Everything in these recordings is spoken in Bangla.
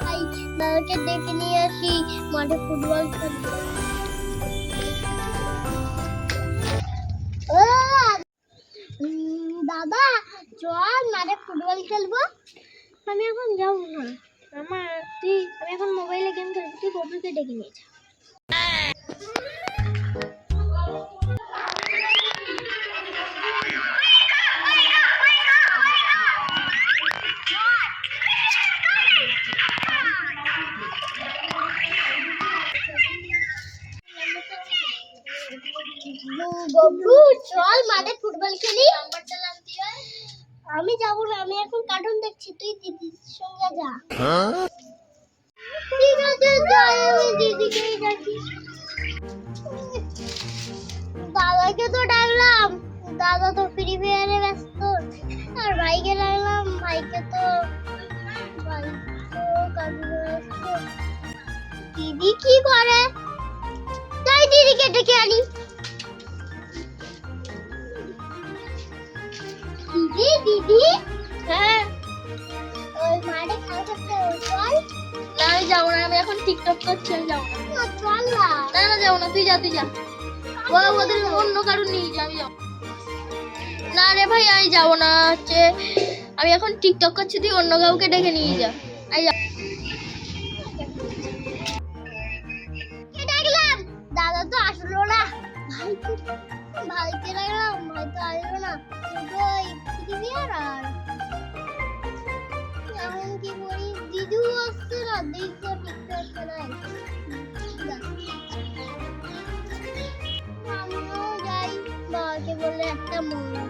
ভাই ডেকে নিয়ে আসি মাঠে ফুটবল উম, দাদা চল মাঠে ফুটবল খেলব। আমি এখন যাব না। আমার তুই আমি এখন মোবাইলে গেম খেলব। তুই ববলুকে ডেকে নিয়ে যা। ববলু চল মাঠে ফুটবল খেলি। আমি যাব না, আমি এখন কার্টুন দেখছি, তুই দিদির সঙ্গে যা। ঠিক আছে দাদাকে তো ডাকলাম, দাদা তো ফ্রি ফায়ারে ব্যস্ত। আর ভাইকে ডাকলাম, ভাইকে তো ভাই তো কাজে ব্যস্ত। দিদি কি করে? ডেকে আনি দিদি দিদি। হ্যাঁ। ওই মাঠে চল না আমি যাব না আমি এখন টিকটক করছি আমি যাব না। না চল না। না না যাব না তুই যা তুই যা। ও ওদের অন্য কারণ নিয়ে যা আমি যাব। না রে ভাই আমি যাব না হচ্ছে আমি এখন টিকটক করছি তুই অন্য কাউকে ডেকে নিয়ে যা। আমি যাব ডাকলাম ভাই তো আসলো না। কিন্তু ওই পৃথিবী আর আর। এখন কি করি? দিদিও আসছে না দিদি খেলায় আমিও যাই বাবাকে বলে একটা মনে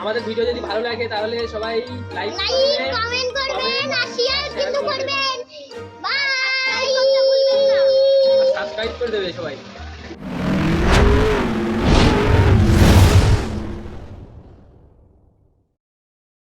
আমাদের ভিডিও যদি ভালো লাগে তাহলে সবাই লাইক লাইক কমেন্ট করবেন করবেন বাই সাবস্ক্রাইব করে দেবে সবাই